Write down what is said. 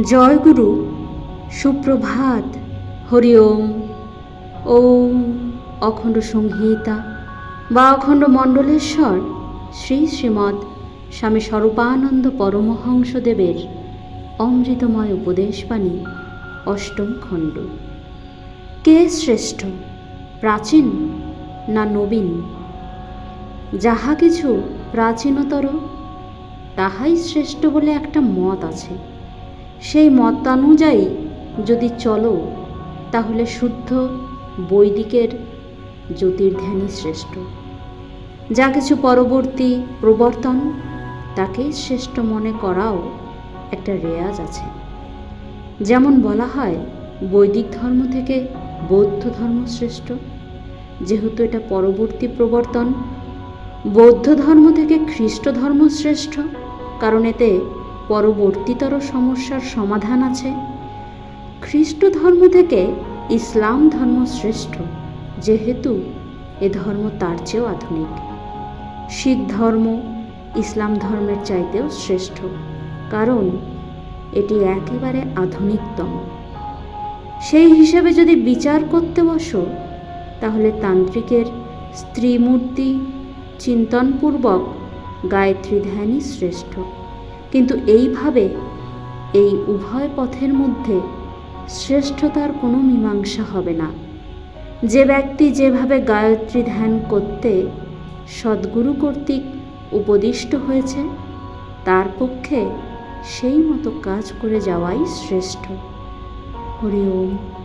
জয় গুরু সুপ্রভাত, হরি ওম। ওম অখণ্ড সংহিতা বা অখণ্ড মণ্ডলেশ্বর, শ্রী শ্রীমৎ স্বামী স্বরূপানন্দ পরমহংসদেবের অমৃতময় উপদেশবাণী, অষ্টম খণ্ড। কে শ্রেষ্ঠ, প্রাচীন না নবীন? যাহা কিছু প্রাচীনতর, তাহাই শ্রেষ্ঠ বলে একটা মত আছে। সেই মতানুযায়ী যদি চলো, তাহলে শুদ্ধ বৈদিকের জ্যোতির্ধ্যানই শ্রেষ্ঠ। যা কিছু পরবর্তী প্রবর্তন, তাকেই শ্রেষ্ঠ মনে করাও একটা রেয়াজ আছে। যেমন বলা হয়, বৈদিক ধর্ম থেকে বৌদ্ধ ধর্ম শ্রেষ্ঠ। যেহেতু এটা পরবর্তী প্রবর্তন, বৌদ্ধ ধর্ম থেকে খ্রিস্ট ধর্ম শ্রেষ্ঠ। কারণ এতে পরবর্তীতর সমস্যার সমাধান আছে। খ্রিস্ট ধর্ম থেকে ইসলাম ধর্ম শ্রেষ্ঠ, যেহেতু এ ধর্ম তার চেয়েও আধুনিক। শিখ ধর্ম ইসলাম ধর্মের চাইতেও শ্রেষ্ঠ, কারণ এটি একেবারে আধুনিকতম। সেই হিসাবে যদি বিচার করতে বসো, তাহলে তান্ত্রিকের স্ত্রীমূর্তি চিন্তনপূর্বক গায়ত্রী ধ্যানই শ্রেষ্ঠ। কিন্তু এইভাবে এই উভয় পথের মধ্যে শ্রেষ্ঠতার কোনো মীমাংসা হবে না। যে ব্যক্তি যেভাবে গায়ত্রী ধ্যান করতে সদ্গুরু কর্তৃক উপদিষ্ট হয়েছে, তার পক্ষে সেই মতো কাজ করে যাওয়াই শ্রেষ্ঠ। হরি ওম।